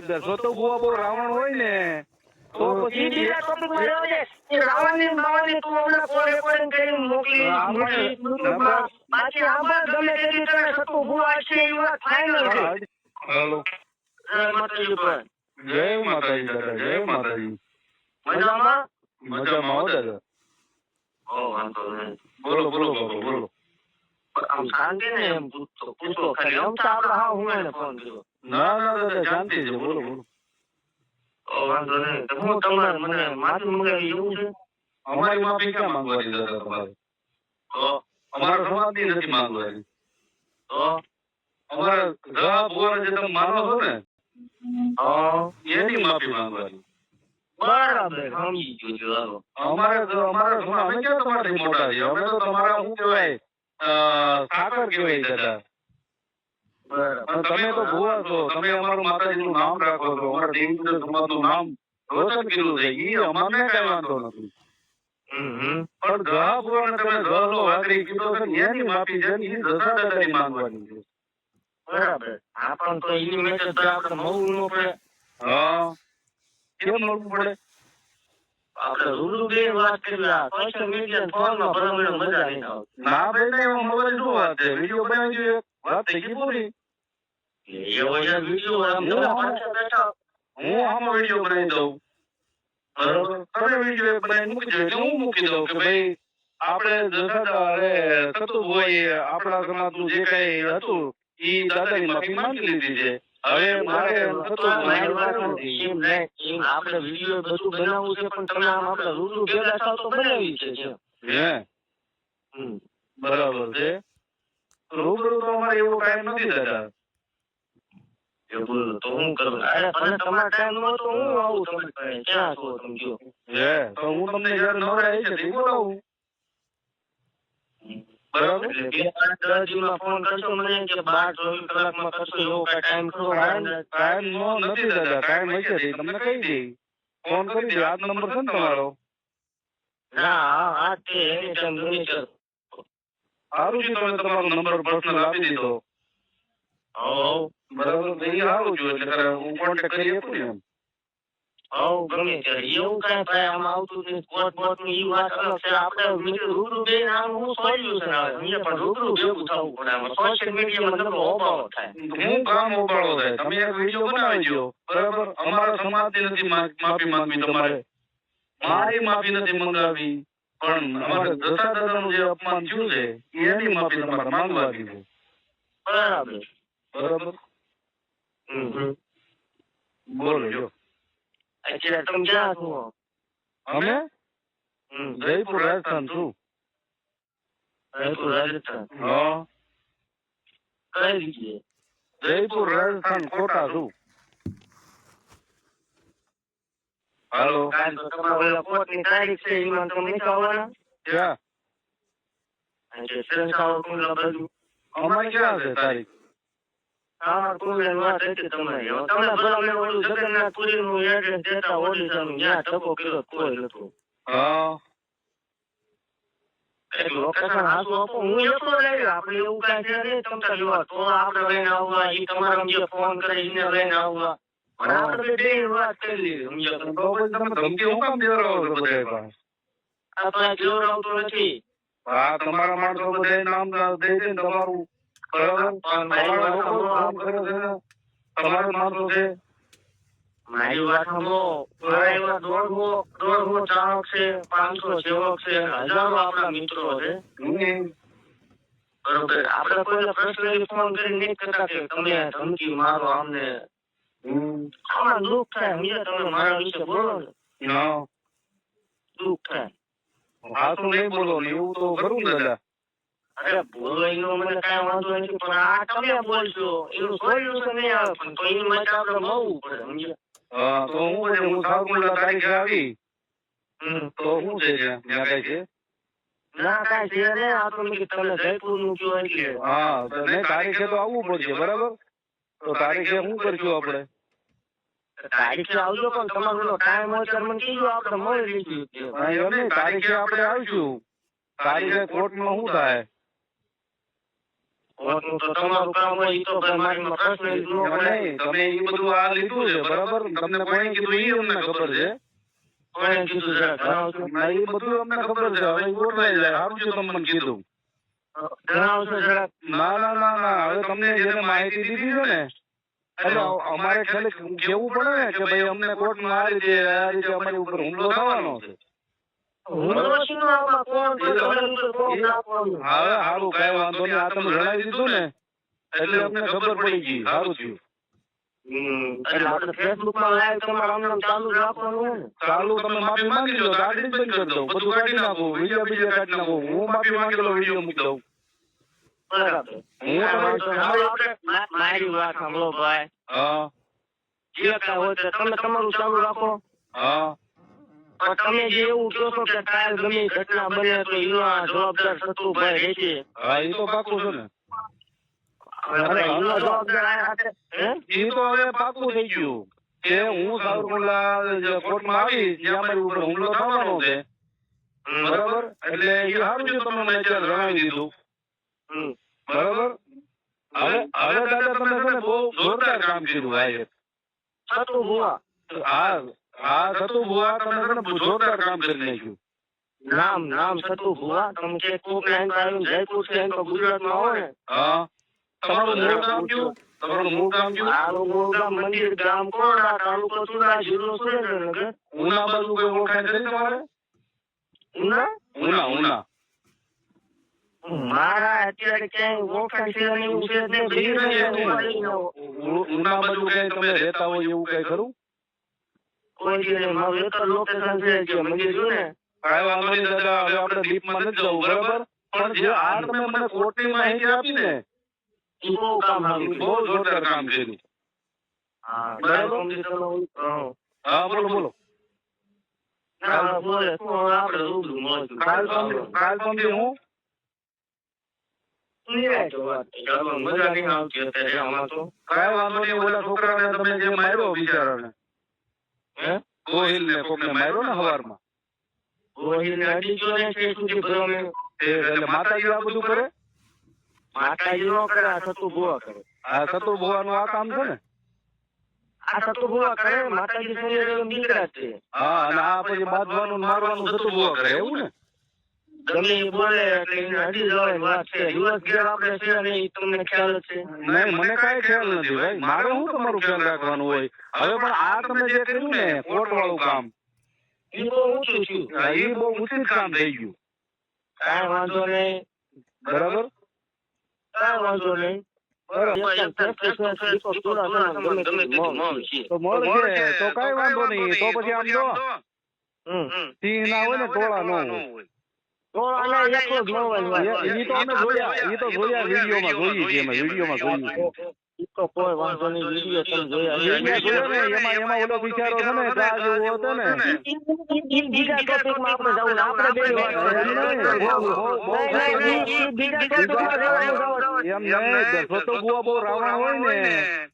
સોતો બુઆ બહુ રાવણ હોય ને તો પછી બીજા ટોપિકમાં રહેવા દે. રાવણની ને બાવણની તું હમણાં call રેકોર્ડિંગ કરી મોકલી, મોકલી બાકી આમાં ગમે તેટલી તને સત્તુ ભૂવા છે એ વાત final છે. હેલો. માતાજી પર જય માતાજી દાદા જય માતાજી. મજામાં? મજામાં હો દાદા. ઓ, વાંધો નહીં. બોલો બોલો બાબા બોલો આમ શાંતિ ને એમ પૂછતો પૂછતો ખાલી. આમ તો આપણે હા હું એને ફોન કર્યો. ના ના દાદા શાંતિ છે બોલો બોલો. વાંધો નહીં. હું તમારે મને માફી મંગાવી એવું છે? અમારી માફી ક્યાં માંગવાની દાદા તમારે? તો અમારા સમાજની નથી માંગવાની. તો અમારા ગા બોર જે તમે માનો છો ને? એની માફી માંગવાની. બરાબર સમજી ગયો છું, અમારે તો અમે ક્યાં તમારાથી મોટા છીએ? અમે તો તમારા શું કહેવાય? અ, સાકર કહેવાય દાદા. બરાબર. તમે તો ભુવા છો. તમે અમારું માતાજીનું નામ રાખો છો. અમારા દેવીચંદ્ર સમાજનું નામ રોશન કર્યું છે. એ અમારને કઈ વાંધો નથી. પણ ગા ભુવાને તમે ગહલો વાગડી કીધો છે એની માફી છે ઈ દશા દાદાની માંગવાની છે. બરાબર. આપણ તો એની મેસેજ તો આપણે મળવું ન પડે. હા. કેમ મળવું પડે? આપણે રૂબરૂ બે વાત કરી આ સોશિયલ મીડિયા ફોનમાં બરાબર મજા નહીં આવતી. ના ભાઈ ને મોબાઈલ શું વાત છે. વીડિયો બનાવી દઈએ વાત થઈ ગઈ પૂરી એવો જે વીડિયો આમ તમે પાસે બેઠા. હું આમાં વીડિયો બનાવી દઉં. બરોબર? તમે વીડિયો એટલે હું મૂકી દઉં કે ભાઈ આપણે દશા અરે થતું હોય આપણા સમાજનું જે કઈ હતું ઈ દાદાની માફી માંગી લીધી છે. હવે મારે થતું આપણે વીડિયો બધું બનાવવું છે પણ તમે આમ આપણે રૂબરૂ ભેગા થાવ તો બનાવી છે હે? હમ. બરાબર છે. રૂબરૂ તો અમારે એવું ટાઈમ નથી દાદા. એવું તો હું કરું. અરે પણ તમારો ટાઈમ ન તો હું આવું તમે ક્યાં છો તમે કયો હે તો હું તમને જયારે નવરાય છે તે બોલાવું. બરાબર? એટલે બે પાંચ દસ દિવસમાં ફોન કરશો મને કે બાર ચોવીસ કલાકમાં કરશો એવો કઈ ટાઈમ ખરો? ટાઈમ ટાઈમ નો નથી દાદા ટાઈમ હશે તે તમને કહી દઈ. ફોન કરી દે આ નંબર છે ને તમારો. ના હા તે એની ટાઈમ ગમે ત્યારે. સારું છે તમે તમારો નંબર પર્સનલ આપી દીધો. હોવ. બરાબર તો આવું સારું એટલે કરે હું કોન્ટેક્ટ કરી આપું ને એમ. ગમે ત્યારે એવું કાંઈ ભાઈ આમાં આવતું નથી. કોટ બોટની ઈ વાત અલગ છે. આપણે મિત્રો રૂબરૂ બે આમ હું સોલ્યુશન આવે. અહીંયા પણ રૂબરૂ ભેગું થવું પડે આમાં સોશિયલ મીડિયામાં નકરો હોબાળો થાય. હું કામ ઉપાડો થાય. તમે એક વીડિયો બનાવી બરાબર? અમારા સમાજની નથી માફી માંગવી તમારે. મારી માફી નથી મંગાવી પણ અમારે દશા દાદાનું જે અપમાન થયું છે એની માફી તમારે માંગવા દીધું. બરાબર. બરાબર. હમ. હમ. બોલો જો. અત્યારે તમે ક્યાં છો? અમે? હમ. જયપુર રાજસ્થાન છું. જયપુર રાજસ્થાન. હા. કઈ જગ્યાએ? જયપુર રાજસ્થાન કોટા છું. હાલો કાલ તો તમારા તારીખ છે એમાં તમે આવવાના ક્યાં? એટલે સંસ્થાઓ કુંડલા બાજુ. અમારે ક્યાં છે તારીખ? હા કુંડલાની વાત હતી તમારી. તમે ભલા મને ઓલું જગન્નાથપુરીનું એડ્રેસ દેતા ઓડિશાનું ત્યાં ટકો કર્યો તો કોઈ નતું હા. એક લોકેશન હાસુ આપો હું એકલો લઈ આપણે એવું કાંઈ છે નહીં તમતા લેવા તો આપણે લઈને આવવા ઈ તમારા જે ફોન કરે એને લઈને આવવા. પણ આપણે બે વાત કરી લીધી. સમજ્યા તમે? ધમકી હું કામ છો પાસે? આ તો આ જોવડાવતો નથી. હા તમારા માણસો બધા નામ દઈ દે તમારું. તમારા વાત લોકો છે મારી વાત સાંભળો. મારા એવા દોઢસો દોઢસો ચાહક છે પાંચસો સેવક છે હજારો આપણા મિત્રો છે. બરોબર. આપણે કોઈ પર્સનલી ફોન કરી નહીં કરતા કે તમે ધમકી મારો અમને. આમાં દુઃખ થાય સમજ્યા તમે મારા વિશે બોલો ને. દુઃખ થાય. નહીં બોલો ને એવું તો ખરું દાદા. અરે બોલો એનો મને કાંઈ વાંધો નથી પણ આ તમે બોલશો એનું સોલ્યુશન નહીં આવે પણ તો એની માટે આપણે મળવું પડે સમજ્યા? હા તો હું હું તારીખે આવી? તો શું છે ત્યાં ત્યાં છે? ના કાંઈ છે આ તો મેં તમે જયપુરનું કયો એટલે. હા નહીં તારીખે તો આવવું પડશે બરાબર? તો તારીખે શું કરશું આપણે? તારીખે આવજો પણ તમારો ટાઈમ હોય ત્યારે મને કીધું આપણે મળી હા, નહીં, તારીખે આપણે આવીશું. તારીખે કોર્ટમાં શું થાય? બરાબર? તમને કોણે કીધું એ અમને ખબર છે? કોણે કીધું જરા એ બધું અમને ખબર છે. હવે ગોઠવાઈ જાય સારું છે તમને કીધું. જણાવશો જરા. ના ના ના ના. હવે તમને જેને માહિતી દીધી છે ને એટલે અમારે ખાલી કેવું પડે ને કે ભાઈ અમને કોર્ટમાં આ રીતે આ રીતે અમારી ઉપર હુમલો થવાનો છે. સારું તમે વીડિયો બીડીયો કાઢી હું માફી માંગી લો વીડિયો સાંભળો ભાઈ જે કાંઈ હોય તમે તમારું ચાલુ રાખો હા. તમે જે એવું કહો છો કે કાલ ગમે ઘટના બને તો એનો આ જવાબદાર શત્રુભાઈ રહેશે. હા એ તો પાકું છે ને. અરે એનો જવાબદાર આ હે? એ તો હવે પાકું થઈ ગયું. કે હું સાવરકુંડલા કોર્ટમાં આવી જ્યાં મારી ઉપર હુમલો થવાનો છે. બરાબર? એટલે એ સારું છે તમે મને અત્યારે જણાવી દીધું. હમ. બરાબર? હવે હવે દાદા તમે છે ને બહુ જોરદાર કામ કર્યું આ એક. શત્રુ ભુવા હા હા સતુ ભુવા તમે છે ને જોરદાર કામ કરી નાખ્યું. નામ નામ સતુ ભુવા તમે કે કોક લાઈન પર આવીને જયપુરથી એમ તો ગુજરાતમાં આવો ને. હા તમારું મૂળ ગામ કયું? તમારું મૂળ ગામ કયું? મારું મૂળ ગામ મંદિર ગામ કોડા તાલુકો સુરા જિલ્લો સુરેન્દ્રનગર ઉના બાજુ કોઈ ઓળખાણ કરી તમારે? ઉના? ઉના ઉના. મારા અત્યારે ક્યાંય ઓળખાણ છે એવું ન ઉના બાજુ કઈ તમે રહેતા હોય એવું કઈ ખરું કોઈ દી નહીં. મારું એક જ લોકેશન છે કે મંદિર છે ને કાંઈ વાંધો નહીં દાદા હવે આપણે ડીપમાં નથી જવું બરાબર? પણ જે આ તમે મને કોર્ટની માહિતી આપી ને બહુ કામ આવ્યું. બહુ જોરદાર કામ કર્યું. હા, બોલો બોલો. કાલ પંદર હું. નિરાંતે વાત થઈ. ચાલો, મજા નહીં આવતી અત્યારે આમાં તો. કાંઈ વાંધો નહીં ઓલા છોકરાને તમે જે માર્યો બિચારાને. હે? ગોહિલ ને કોકને માર્યો ને હવારમાં? ગોહિલને અડી ગયો ને કે સુધી ભરો ને એટલે માતાજી આ બધું કરે? માતાજી નો કરે આ સતુ ભુવા કરે. આ સતુ ભુવાનું આ કામ છે ને? આ સતુ ભુવા કરે માતાજી શરીર નીકળ્યા છે. હા અને આ પછી બાંધવાનું મારવાનું સતુ ભુવા કરે એવું ને? ગમે એ બોલે એટલે એને અડી જવાની વાત છે. દિવસ ઘેર આપણે છે અને ઈ તમને ખ્યાલ છે. નહીં મને કાંઈ ખ્યાલ નથી ભાઈ. મારે શું તમારું ખ્યાલ રાખવાનું હોય? હવે પણ આ તમે જે કર્યું ને કોર્ટ વાળું કામ ઈ બહુ ઊંચું થયું. એ બહુ ઉચિત કામ થઈ ગયું. કાંઈ વાંધો નહીં. બરાબર? કાંઈ વાંધો નહીં. છે. તો કઈ વાંધો નહીં. તો પછી આમ જો સિંહ ના હોય ને ટોળા ન હોય. તો આને એકલો જ તો અમે જોયા એ તો જોયા વિડીયોમાં અમે જોયું છે ઈ તો કોઈ વાંધો નહીં વીડિયો તમે જોયા. જોયો. ને એમાં એમાં ઓલો બિચારો છે ને ગા જેવો હતો ને. ઈ બીજા ટોપિકમાં આપણે જવું ને બે એમ નહીં, ઈ- ઈ બહુ રાવણ હોય ને.